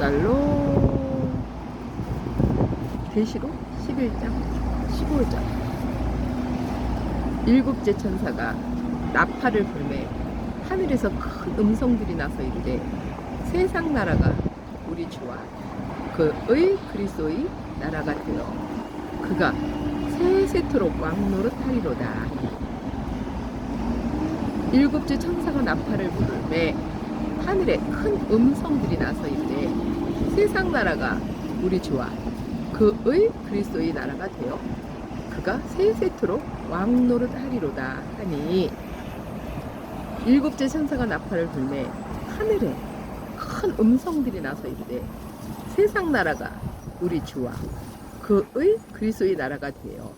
쌀로. 계시록 11장 15절 일곱째 천사가 나팔을 불매 하늘에서 큰 음성들이 나서 이르되 세상 나라가 우리 주와 그의 그리스도의 나라가 되어 그가 세세토록 왕노릇 하리로다. 일곱째 천사가 나팔을 부르매 하늘에 큰 음성들이 나서 이르되 세상 나라가 우리 주와 그의 그리스도의 나라가 되어 그가 세세토록 왕노릇 하리로다 하니 일곱째 천사가 나팔을 불매 하늘에 큰 음성들이 나서 이르되 세상 나라가 우리 주와 그의 그리스도의 나라가 되어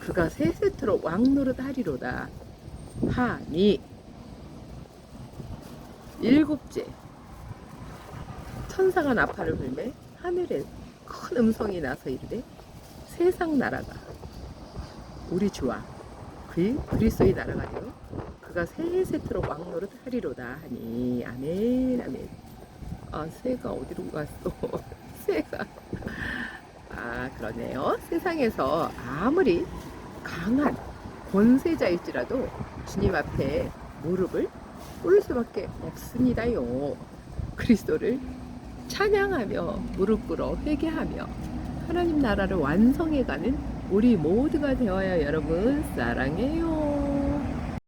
그가 세세토록 왕노릇 하리로다 하니. 일곱째 천사가 나팔을 불매 하늘에 큰 음성이 나서 이르되 세상 나라가 우리 주와 그의 그리스도의 나라가 되어 그가 세세토록 왕노릇 하리로다 하니. 아멘 아멘. 아 새가 어디로 갔어? 새가. 아 그러네요. 세상에서 아무리 강한 권세자일지라도 주님 앞에 무릎을 꿇을 수밖에 없습니다요. 그리스도를 찬양하며 무릎 꿇어 회개하며 하나님 나라를 완성해가는 우리 모두가 되어야 여러분 사랑해요.